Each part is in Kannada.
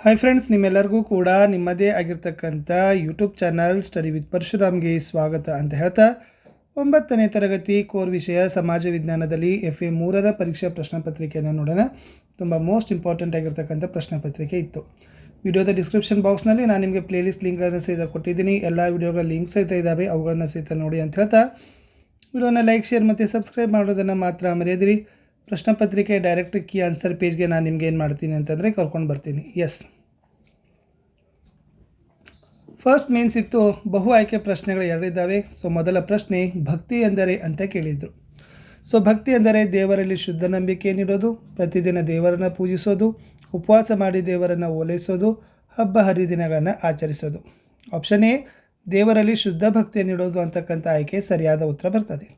ಹಾಯ್ ಫ್ರೆಂಡ್ಸ್ ನಿಮ್ಮೆಲ್ಲರಿಗೂ ಕೂಡ ನಿಮ್ಮದೇ ಆಗಿರ್ತಕ್ಕಂಥ ಯೂಟ್ಯೂಬ್ ಚಾನಲ್ ಸ್ಟಡಿ ವಿತ್ ಪರಶುರಾಮ್ಗೆ ಸ್ವಾಗತ ಅಂತ ಹೇಳ್ತಾ, ಒಂಬತ್ತನೇ ತರಗತಿ ಕೋರ್ ವಿಷಯ ಸಮಾಜ ವಿಜ್ಞಾನದಲ್ಲಿ ಎಫ್ ಎ ಮೂರರ ಪರೀಕ್ಷಾ ಪ್ರಶ್ನೆ ಪತ್ರಿಕೆಯನ್ನು ನೋಡೋಣ. ತುಂಬ ಮೋಸ್ಟ್ ಇಂಪಾರ್ಟೆಂಟ್ ಆಗಿರ್ತಕ್ಕಂಥ ಪ್ರಶ್ನೆ ಪತ್ರಿಕೆ ಇತ್ತು. ವಿಡಿಯೋದ ಡಿಸ್ಕ್ರಿಪ್ಷನ್ ಬಾಕ್ಸ್ನಲ್ಲಿ ನಾನು ನಿಮಗೆ ಪ್ಲೇಲಿಸ್ಟ್ ಲಿಂಕ್ಗಳನ್ನು ಸಹಿತ ಕೊಟ್ಟಿದ್ದೀನಿ. ಎಲ್ಲ ವಿಡಿಯೋಗಳ ಲಿಂಕ್ ಸಹಿತ ಇದ್ದಾವೆ ಅವುಗಳನ್ನು ಸಹಿತ ನೋಡಿ ಅಂತ ಹೇಳ್ತಾ ವಿಡಿಯೋನ ಲೈಕ್ ಶೇರ್ ಮತ್ತು ಸಬ್ಸ್ಕ್ರೈಬ್ ಮಾಡೋದನ್ನು ಮಾತ್ರ ಮರೆಯದಿರಿ. ಪ್ರಶ್ನೆ ಪತ್ರಿಕೆ ಡೈರೆಕ್ಟ್ ಕೀ ಆನ್ಸರ್ ಪೇಜ್ಗೆ ನಾನು ನಿಮ್ಗೆ ಏನು ಮಾಡ್ತೀನಿ ಅಂತಂದರೆ ಕರ್ಕೊಂಡು ಬರ್ತೀನಿ. ಎಸ್ ಫಸ್ಟ್ ಮೀನ್ಸ್ ಇತ್ತು, ಬಹು ಆಯ್ಕೆ ಪ್ರಶ್ನೆಗಳು ಎರಡಿದ್ದಾವೆ. ಸೊ ಮೊದಲ ಪ್ರಶ್ನೆ, ಭಕ್ತಿ ಎಂದರೆ ಅಂತ ಕೇಳಿದರು. ಸೊ ಭಕ್ತಿ ಎಂದರೆ ದೇವರಲ್ಲಿ ಶುದ್ಧ ನಂಬಿಕೆ ನೀಡೋದು, ಪ್ರತಿದಿನ ದೇವರನ್ನು ಪೂಜಿಸೋದು, ಉಪವಾಸ ಮಾಡಿ ದೇವರನ್ನು ಓಲೈಸೋದು, ಹಬ್ಬ ಹರಿದಿನಗಳನ್ನು ಆಚರಿಸೋದು. ಆಪ್ಷನ್ ಎ ದೇವರಲ್ಲಿ ಶುದ್ಧ ಭಕ್ತಿ ನೀಡೋದು ಅಂತಕ್ಕಂಥ ಆಯ್ಕೆ ಸರಿಯಾದ ಉತ್ತರ ಬರ್ತದೆ.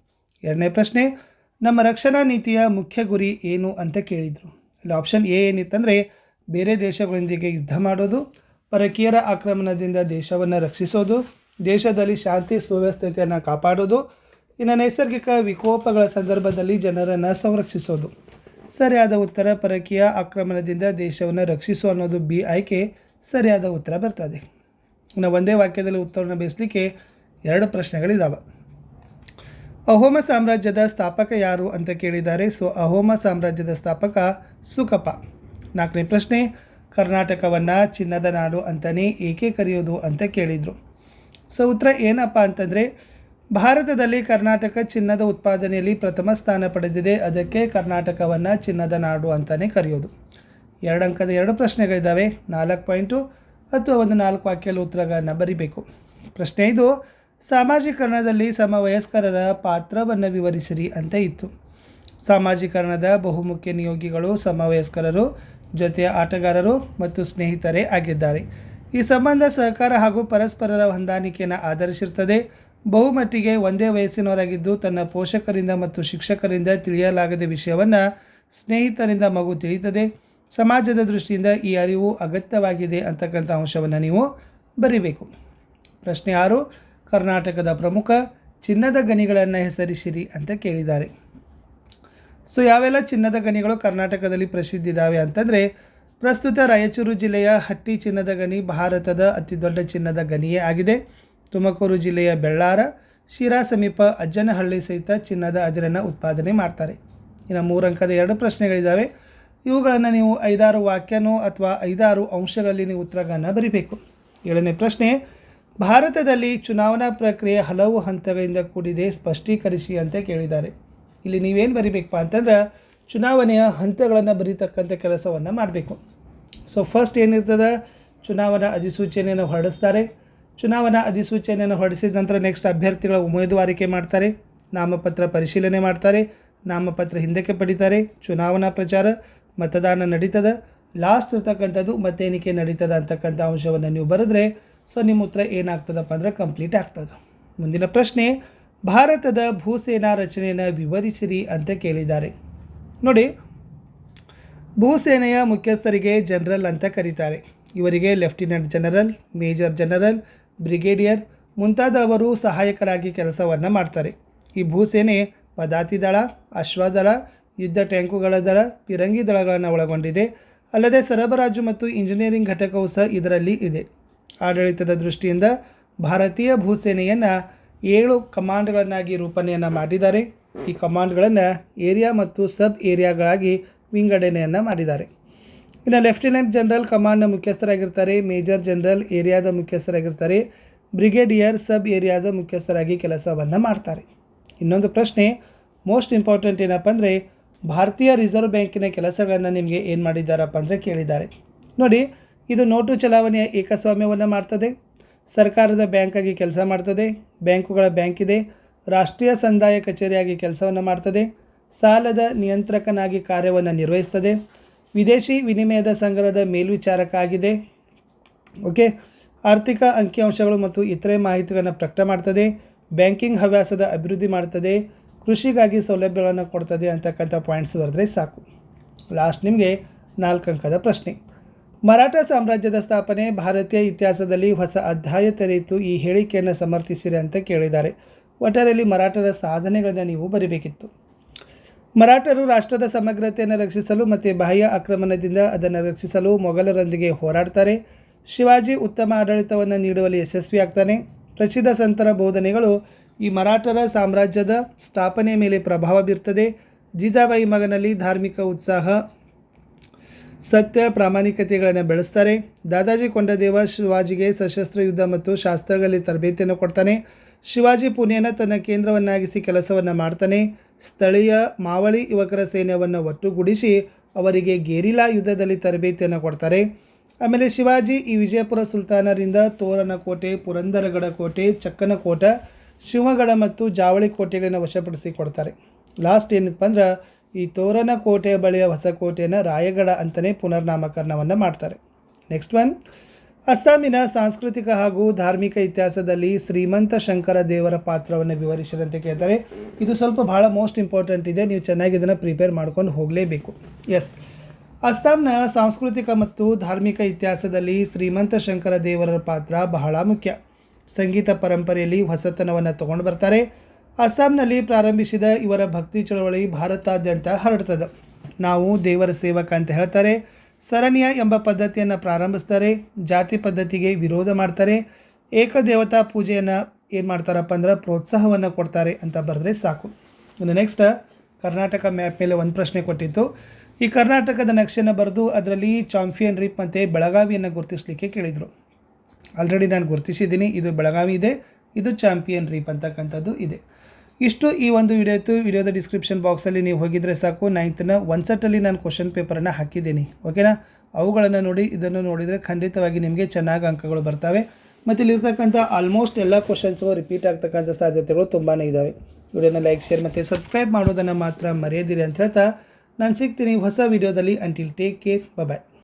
ಎರಡನೇ ಪ್ರಶ್ನೆ ನಮ್ಮ ರಕ್ಷಣಾ ನೀತಿಯ ಮುಖ್ಯ ಗುರಿ ಏನು ಅಂತ ಕೇಳಿದರು. ಇಲ್ಲಿ ಆಪ್ಷನ್ ಎ ಏನಿತ್ತಂದರೆ, ಬೇರೆ ದೇಶಗಳೊಂದಿಗೆ ಯುದ್ಧ ಮಾಡೋದು, ಪರಕೀಯರ ಆಕ್ರಮಣದಿಂದ ದೇಶವನ್ನು ರಕ್ಷಿಸೋದು, ದೇಶದಲ್ಲಿ ಶಾಂತಿ ಸುವ್ಯವಸ್ಥತೆಯನ್ನು ಕಾಪಾಡೋದು, ಇನ್ನು ನೈಸರ್ಗಿಕ ವಿಕೋಪಗಳ ಸಂದರ್ಭದಲ್ಲಿ ಜನರನ್ನು ಸಂರಕ್ಷಿಸೋದು. ಸರಿಯಾದ ಉತ್ತರ, ಪರಕೀಯ ಆಕ್ರಮಣದಿಂದ ದೇಶವನ್ನು ರಕ್ಷಿಸು ಅನ್ನೋದು ಬಿ ಆಯ್ಕೆ ಸರಿಯಾದ ಉತ್ತರ ಬರ್ತದೆ. ಇನ್ನು ಒಂದೇ ವಾಕ್ಯದಲ್ಲಿ ಉತ್ತರವನ್ನು ಬೇಯಿಸಲಿಕ್ಕೆ ಎರಡು ಪ್ರಶ್ನೆಗಳಿದ್ದಾವೆ ಅಹೋಮ ಸಾಮ್ರಾಜ್ಯದ ಸ್ಥಾಪಕ ಯಾರು ಅಂತ ಕೇಳಿದ್ದಾರೆ. ಸೊ, ಅಹೋಮ ಸಾಮ್ರಾಜ್ಯದ ಸ್ಥಾಪಕ ಸುಕಪ ನಾಲ್ಕನೇ ಪ್ರಶ್ನೆ, ಕರ್ನಾಟಕವನ್ನು ಚಿನ್ನದ ನಾಡು ಅಂತಲೇ ಏಕೆ ಕರೆಯೋದು ಅಂತ ಕೇಳಿದರು. ಸೊ, ಉತ್ತರ ಏನಪ್ಪ ಅಂತಂದರೆ, ಭಾರತದಲ್ಲಿ ಕರ್ನಾಟಕ ಚಿನ್ನದ ಉತ್ಪಾದನೆಯಲ್ಲಿ ಪ್ರಥಮ ಸ್ಥಾನ ಪಡೆದಿದೆ. ಅದಕ್ಕೆ ಕರ್ನಾಟಕವನ್ನು ಚಿನ್ನದ ನಾಡು ಅಂತಲೇ ಕರೆಯೋದು. ಎರಡು ಅಂಕದ ಎರಡು ಪ್ರಶ್ನೆಗಳಿದ್ದಾವೆ ನಾಲ್ಕು ಪಾಯಿಂಟು, ಅಥವಾ ಒಂದು ನಾಲ್ಕು ವಾಕ್ಯಗಳ ಉತ್ತರಗಳನ್ನು ಬರೀಬೇಕು. ಪ್ರಶ್ನೆ ಇದು ಸಾಮಾಜೀಕರಣದಲ್ಲಿ ಸಮವಯಸ್ಕರರ ಪಾತ್ರವನ್ನು ವಿವರಿಸಿರಿ ಅಂತ ಇತ್ತು. ಸಾಮಾಜೀಕರಣದ ಬಹುಮುಖ್ಯ ನಿಯೋಗಿಗಳು ಸಮವಯಸ್ಕರರು ಜೊತೆಯ ಆಟಗಾರರು ಮತ್ತು ಸ್ನೇಹಿತರೇ ಆಗಿದ್ದಾರೆ. ಈ ಸಂಬಂಧ ಸಹಕಾರ ಹಾಗೂ ಪರಸ್ಪರರ ಹೊಂದಾಣಿಕೆಯನ್ನು ಆಧರಿಸಿರುತ್ತದೆ. ಬಹುಮಟ್ಟಿಗೆ ಒಂದೇ ವಯಸ್ಸಿನವರಾಗಿದ್ದು ತನ್ನ ಪೋಷಕರಿಂದ ಮತ್ತು ಶಿಕ್ಷಕರಿಂದ ತಿಳಿಯಲಾಗದ ವಿಷಯವನ್ನು ಸ್ನೇಹಿತರಿಂದ ಮಗು ತಿಳಿಯುತ್ತದೆ. ಸಮಾಜದ ದೃಷ್ಟಿಯಿಂದ ಈ ಅರಿವು ಅಗತ್ಯವಾಗಿದೆ ಅಂತಕ್ಕಂಥ ಅಂಶವನ್ನು ನೀವು ಬರೀಬೇಕು. ಪ್ರಶ್ನೆ ಆರು ಕರ್ನಾಟಕದ ಪ್ರಮುಖ ಚಿನ್ನದ ಗಣಿಗಳನ್ನು ಹೆಸರಿಸಿರಿ ಅಂತ ಕೇಳಿದ್ದಾರೆ. ಸೊ ಯಾವೆಲ್ಲ ಚಿನ್ನದ ಗಣಿಗಳು ಕರ್ನಾಟಕದಲ್ಲಿ ಪ್ರಸಿದ್ಧ ಇದ್ದಾವೆ ಅಂತಂದರೆ, ಪ್ರಸ್ತುತ ರಾಯಚೂರು ಜಿಲ್ಲೆಯ ಹಟ್ಟಿ ಚಿನ್ನದ ಗಣಿ ಭಾರತದ ಅತಿ ದೊಡ್ಡ ಚಿನ್ನದ ಗಣಿಯೇ ಆಗಿದೆ. ತುಮಕೂರು ಜಿಲ್ಲೆಯ ಬೆಳ್ಳಾರ, ಶಿರಾ ಸಮೀಪ ಅಜ್ಜನಹಳ್ಳಿ ಸಹಿತ ಚಿನ್ನದ ಅದಿರನ್ನು ಉತ್ಪಾದನೆ ಮಾಡ್ತಾರೆ. ಇನ್ನು ಮೂರಂಕದ ಎರಡು ಪ್ರಶ್ನೆಗಳಿದ್ದಾವೆ ಇವುಗಳನ್ನು ನೀವು ಐದಾರು ವಾಕ್ಯನೋ ಅಥವಾ ಐದಾರು ಅಂಶಗಳಲ್ಲಿ ನೀವು ಉತ್ತರಗಳನ್ನು ಬರೀಬೇಕು. ಏಳನೇ ಪ್ರಶ್ನೆ ಭಾರತದಲ್ಲಿ ಚುನಾವಣಾ ಪ್ರಕ್ರಿಯೆ ಹಲವು ಹಂತಗಳಿಂದ ಕೂಡಿದೆ ಸ್ಪಷ್ಟೀಕರಿಸಿ ಅಂತ ಕೇಳಿದ್ದಾರೆ. ಇಲ್ಲಿ ನೀವೇನು ಬರಿಬೇಕಪ್ಪ ಅಂತಂದ್ರೆ, ಚುನಾವಣೆಯ ಹಂತಗಳನ್ನು ಬರೀತಕ್ಕಂಥ ಕೆಲಸವನ್ನು ಮಾಡಬೇಕು. ಸೊ ಫಸ್ಟ್ ಏನಿರ್ತದೆ? ಚುನಾವಣಾ ಅಧಿಸೂಚನೆಯನ್ನು ಹೊರಡಿಸ್ತಾರೆ. ಚುನಾವಣಾ ಅಧಿಸೂಚನೆಯನ್ನು ಹೊರಡಿಸಿದ ನಂತರ ನೆಕ್ಸ್ಟ್ ಅಭ್ಯರ್ಥಿಗಳ ಉಮೇದುವಾರಿಕೆ ಮಾಡ್ತಾರೆ. ನಾಮಪತ್ರ ಪರಿಶೀಲನೆ ಮಾಡ್ತಾರೆ. ನಾಮಪತ್ರ ಹಿಂದಕ್ಕೆ ಪಡಿತಾರೆ. ಚುನಾವಣಾ ಪ್ರಚಾರ, ಮತದಾನ ನಡೀತದೆ. ಲಾಸ್ಟ್ ಇರ್ತಕ್ಕಂಥದ್ದು ಮತೇನಿಕೆ ನಡೀತದೆ ಅಂತಕ್ಕಂಥ ಅಂಶವನ್ನು ನೀವು ಬರೆದ್ರೆ ಸೊ ನಿಮ್ಮ ಉತ್ತರ ಏನಾಗ್ತದಪ್ಪ ಅಂದರೆ ಕಂಪ್ಲೀಟ್ ಆಗ್ತದೆ. ಮುಂದಿನ ಪ್ರಶ್ನೆ, ಭಾರತದ ಭೂಸೇನಾ ರಚನೆಯನ್ನು ವಿವರಿಸಿರಿ ಅಂತ ಕೇಳಿದ್ದಾರೆ. ನೋಡಿ, ಭೂಸೇನೆಯ ಮುಖ್ಯಸ್ಥರಿಗೆ ಜನರಲ್ ಅಂತ ಕರೀತಾರೆ. ಇವರಿಗೆ lieutenant general, major general, brigadier ಮುಂತಾದವರು ಸಹಾಯಕರಾಗಿ ಕೆಲಸವನ್ನು ಮಾಡ್ತಾರೆ. ಈ ಭೂಸೇನೆ ಪದಾತಿ ದಳ ಅಶ್ವದಳ ಯುದ್ಧ ಟ್ಯಾಂಕುಗಳ ದಳ, ಪಿರಂಗಿ ದಳಗಳನ್ನು ಒಳಗೊಂಡಿದೆ. ಅಲ್ಲದೆ ಸರಬರಾಜು ಮತ್ತು ಇಂಜಿನಿಯರಿಂಗ್ ಘಟಕವು ಸಹ ಇದರಲ್ಲಿ ಇದೆ. ಆಡಳಿತದ ದೃಷ್ಟಿಯಿಂದ ಭಾರತೀಯ ಭೂಸೇನೆಯನ್ನು ಏಳು ಕಮಾಂಡ್ಗಳನ್ನಾಗಿ ರೂಪಣೆಯನ್ನು ಮಾಡಿದ್ದಾರೆ. ಈ ಕಮಾಂಡ್ಗಳನ್ನು ಏರಿಯಾ ಮತ್ತು ಸಬ್ ಏರಿಯಾಗಳಾಗಿ ವಿಂಗಡಣೆಯನ್ನು ಮಾಡಿದ್ದಾರೆ. ಇನ್ನು ಲೆಫ್ಟಿನೆಂಟ್ ಜನರಲ್ ಕಮಾಂಡ್ನ ಮುಖ್ಯಸ್ಥರಾಗಿರ್ತಾರೆ, ಮೇಜರ್ ಜನರಲ್ ಏರಿಯಾದ ಮುಖ್ಯಸ್ಥರಾಗಿರ್ತಾರೆ, ಬ್ರಿಗೇಡಿಯರ್ ಸಬ್ ಏರಿಯಾದ ಮುಖ್ಯಸ್ಥರಾಗಿ ಕೆಲಸವನ್ನು ಮಾಡ್ತಾರೆ. ಇನ್ನೊಂದು ಪ್ರಶ್ನೆ, ಮೋಸ್ಟ್ ಇಂಪಾರ್ಟೆಂಟ್ ಏನಪ್ಪ ಅಂದರೆ, ಭಾರತೀಯ ರಿಸರ್ವ್ ಬ್ಯಾಂಕಿನ ಕೆಲಸಗಳನ್ನು ನಿಮಗೆ ಏನು ಮಾಡಿದ್ದಾರಪ್ಪ ಅಂದರೆ ಕೇಳಿದ್ದಾರೆ. ನೋಡಿ ಇದು ನೋಟು ಚಲಾವಣೆಯ ಏಕಸ್ವಾಮ್ಯವನ್ನು ಮಾಡ್ತದೆ. ಸರ್ಕಾರದ ಬ್ಯಾಂಕಾಗಿ ಕೆಲಸ ಮಾಡ್ತದೆ. ಬ್ಯಾಂಕುಗಳ ಬ್ಯಾಂಕ್ ಇದೆ. ರಾಷ್ಟ್ರೀಯ ಸಂದಾಯ ಕಚೇರಿಯಾಗಿ ಕೆಲಸವನ್ನು ಮಾಡ್ತದೆ. ಸಾಲದ ನಿಯಂತ್ರಕನಾಗಿ ಕಾರ್ಯವನ್ನು ನಿರ್ವಹಿಸ್ತದೆ. ವಿದೇಶಿ ವಿನಿಮಯದ ಸಂಗ್ರಹದ ಮೇಲ್ವಿಚಾರಕ ಆಗಿದೆ ಓಕೆ? ಆರ್ಥಿಕ ಅಂಕಿಅಂಶಗಳು ಮತ್ತು ಇತರೆ ಮಾಹಿತಿಗಳನ್ನು ಪ್ರಕಟ ಮಾಡ್ತದೆ. ಬ್ಯಾಂಕಿಂಗ್ ಹವ್ಯಾಸದ ಅಭಿವೃದ್ಧಿ ಮಾಡ್ತದೆ. ಕೃಷಿಗಾಗಿ ಸೌಲಭ್ಯಗಳನ್ನು ಕೊಡ್ತದೆ ಅಂತಕ್ಕಂಥ ಪಾಯಿಂಟ್ಸ್ ಬರೆದ್ರೆ ಸಾಕು. ಲಾಸ್ಟ್ ನಿಮಗೆ ನಾಲ್ಕು ಅಂಕದ ಪ್ರಶ್ನೆ. ಮರಾಠ ಸಾಮ್ರಾಜ್ಯದ ಸ್ಥಾಪನೆ ಭಾರತೀಯ ಇತಿಹಾಸದಲ್ಲಿ ಹೊಸ ಅಧ್ಯಾಯ ತೆರೆಯಿತು. ಈ ಹೇಳಿಕೆಯನ್ನು ಸಮರ್ಥಿಸಿರಿ ಅಂತ ಕೇಳಿದ್ದಾರೆ. ಒಟ್ಟಾರೆಯಲ್ಲಿ ಮರಾಠರ ಸಾಧನೆಗಳನ್ನು ನೀವು ಬರಿಬೇಕಿತ್ತು. ಮರಾಠರು ರಾಷ್ಟ್ರದ ಸಮಗ್ರತೆಯನ್ನು ರಕ್ಷಿಸಲು ಮತ್ತು ಬಾಹ್ಯ ಆಕ್ರಮಣದಿಂದ ಅದನ್ನು ರಕ್ಷಿಸಲು ಮೊಘಲರೊಂದಿಗೆ ಹೋರಾಡ್ತಾರೆ. ಶಿವಾಜಿ ಉತ್ತಮ ಆಡಳಿತವನ್ನು ನೀಡುವಲ್ಲಿ ಯಶಸ್ವಿಯಾಗ್ತಾನೆ ಪ್ರಸಿದ್ಧ ಸಂತರ ಬೋಧನೆಗಳು ಈ ಮರಾಠರ ಸಾಮ್ರಾಜ್ಯದ ಸ್ಥಾಪನೆಯ ಮೇಲೆ ಪ್ರಭಾವ ಬೀರ್ತದೆ. ಜೀಜಾಬಾಯಿ ಮಗನಲ್ಲಿ ಧಾರ್ಮಿಕ ಉತ್ಸಾಹ ಸತ್ಯ ಪ್ರಾಮಾಣಿಕತೆಗಳನ್ನು ಬೆಳೆಸ್ತಾರೆ. ದಾದಾಜಿ ಕೊಂಡದೇವ ಶಿವಾಜಿಗೆ ಸಶಸ್ತ್ರ ಯುದ್ಧ ಮತ್ತು ಶಾಸ್ತ್ರಗಳಲ್ಲಿ ತರಬೇತಿಯನ್ನು ಕೊಡ್ತಾನೆ. ಶಿವಾಜಿ ಪುಣೆಯನ್ನು ತನ್ನ ಕೇಂದ್ರವನ್ನಾಗಿಸಿ ಕೆಲಸವನ್ನು ಮಾಡ್ತಾನೆ. ಸ್ಥಳೀಯ ಮಾವಳಿ ಯುವಕರ ಸೈನ್ಯವನ್ನು ಒಟ್ಟುಗೂಡಿಸಿ ಅವರಿಗೆ ಗೇರಿಲಾ ಯುದ್ಧದಲ್ಲಿ ತರಬೇತಿಯನ್ನು ಕೊಡ್ತಾರೆ. ಆಮೇಲೆ ಶಿವಾಜಿ ಈ ವಿಜಯಪುರ ಸುಲ್ತಾನರಿಂದ ತೋರನ ಕೋಟೆ ಪುರಂದರಗಡ ಕೋಟೆ ಚಕ್ಕನ ಕೋಟ ಶಿವಗಡ ಮತ್ತು ಜಾವಳಿ ಕೋಟೆಗಳನ್ನು ವಶಪಡಿಸಿ ಕೊಡ್ತಾರೆ. ಲಾಸ್ಟ್ ಏನಪ್ಪ ಅಂದ್ರೆ ಈ ತೋರಣ ಕೋಟೆಯ ಬಳಿಯ ಹೊಸಕೋಟೆಯನ್ನು ರಾಯಗಢ ಅಂತಲೇ ಪುನರ್ನಾಮಕರಣವನ್ನು ಮಾಡ್ತಾರೆ. ನೆಕ್ಸ್ಟ್ ಒನ್ ಅಸ್ಸಾಮಿನ ಸಾಂಸ್ಕೃತಿಕ ಹಾಗೂ ಧಾರ್ಮಿಕ ಇತಿಹಾಸದಲ್ಲಿ ಶ್ರೀಮಂತ ಶಂಕರ ದೇವರ ಪಾತ್ರವನ್ನು ವಿವರಿಸಿದಂತೆ ಕೇಳ್ತಾರೆ. ಇದು ಸ್ವಲ್ಪ ಭಾಳ ಮೋಸ್ಟ್ ಇಂಪಾರ್ಟೆಂಟ್ ಇದೆ. ನೀವು ಚೆನ್ನಾಗಿ ಇದನ್ನು ಪ್ರಿಪೇರ್ ಮಾಡ್ಕೊಂಡು ಹೋಗಲೇಬೇಕು. ಎಸ್ ಅಸ್ಸಾಂನ ಸಾಂಸ್ಕೃತಿಕ ಮತ್ತು ಧಾರ್ಮಿಕ ಇತಿಹಾಸದಲ್ಲಿ ಶ್ರೀಮಂತ ಶಂಕರ ದೇವರ ಪಾತ್ರ ಬಹಳ ಮುಖ್ಯ. ಸಂಗೀತ ಪರಂಪರೆಯಲ್ಲಿ ಹೊಸತನವನ್ನು ತಗೊಂಡು ಬರ್ತಾರೆ. ಅಸ್ಸಾಂನಲ್ಲಿ ಪ್ರಾರಂಭಿಸಿದ ಇವರ ಭಕ್ತಿ ಚಳವಳಿ ಭಾರತಾದ್ಯಂತ ಹರಡ್ತದೆ. ನಾವು ದೇವರ ಸೇವಕ ಅಂತ ಹೇಳ್ತಾರೆ, ಸರಣಿಯ ಎಂಬ ಪದ್ಧತಿಯನ್ನು ಪ್ರಾರಂಭಿಸ್ತಾರೆ, ಜಾತಿ ಪದ್ಧತಿಗೆ ವಿರೋಧ ಮಾಡ್ತಾರೆ, ಏಕದೇವತಾ ಪೂಜೆಯನ್ನು ಏನು ಮಾಡ್ತಾರಪ್ಪ ಅಂದ್ರೆ ಪ್ರೋತ್ಸಾಹವನ್ನು ಕೊಡ್ತಾರೆ ಅಂತ ಬರೆದ್ರೆ ಸಾಕು. ಇನ್ನು ನೆಕ್ಸ್ಟ್ ಕರ್ನಾಟಕ ಮ್ಯಾಪ್ ಮೇಲೆ ಒಂದು ಪ್ರಶ್ನೆ ಕೊಟ್ಟಿತ್ತು ಈ ಕರ್ನಾಟಕದ ನಕ್ಷೆಯನ್ನು ಬರೆದು ಅದರಲ್ಲಿ ಚಾಂಪಿಯನ್ ರಿಪ್ ಮತ್ತು ಬೆಳಗಾವಿಯನ್ನು ಗುರುತಿಸಲಿಕ್ಕೆ ಕೇಳಿದರು. ಆಲ್ರೆಡಿ ನಾನು ಗುರುತಿಸಿದ್ದೀನಿ, ಇದು ಬೆಳಗಾವಿ ಇದೆ. ಇದು ಚಾಂಪಿಯನ್ ರೀಪ್ ಅಂತಕ್ಕಂಥದ್ದು ಇದೆ. ಇಷ್ಟು ಈ ಒಂದು ವಿಡಿಯೋ ಇತ್ತು. ವಿಡಿಯೋದ ಡಿಸ್ಕ್ರಿಪ್ಷನ್ ಬಾಕ್ಸಲ್ಲಿ ನೀವು ಹೋಗಿದ್ರೆ ಸಾಕು. ನೈನ್ತ್ನ ಒನ್ ಸೆಟ್ಟಲ್ಲಿ ನಾನು ಕ್ವಶನ್ ಪೇಪರನ್ನು ಹಾಕಿದ್ದೀನಿ. ಓಕೆನಾ ಅವುಗಳನ್ನು ನೋಡಿ, ಇದನ್ನು ನೋಡಿದರೆ ಖಂಡಿತವಾಗಿ ನಿಮಗೆ ಚೆನ್ನಾಗಿ ಅಂಕಗಳು ಬರ್ತವೆ. ಮತ್ತು ಇಲ್ಲಿರ್ತಕ್ಕಂಥ ಆಲ್ಮೋಸ್ಟ್ ಎಲ್ಲ ಕ್ವಶನ್ಸ್ಗೂ ರಿಪೀಟ್ ಆಗ್ತಕ್ಕಂಥ ಸಾಧ್ಯತೆಗಳು ತುಂಬಾ ಇದ್ದಾವೆ ವಿಡಿಯೋನ ಲೈಕ್ ಶೇರ್ ಮತ್ತು ಸಬ್ಸ್ಕ್ರೈಬ್ ಮಾಡೋದನ್ನು ಮಾತ್ರ ಮರೆಯದಿರಿ ಅಂತ ಹೇಳ್ತಾ, ನಾನು ಸಿಗ್ತೀನಿ ಹೊಸ ವಿಡಿಯೋದಲ್ಲಿ ಅಂಟಿಲ್ ಟೇಕ್ ಕೇರ್ ಬಾಯ್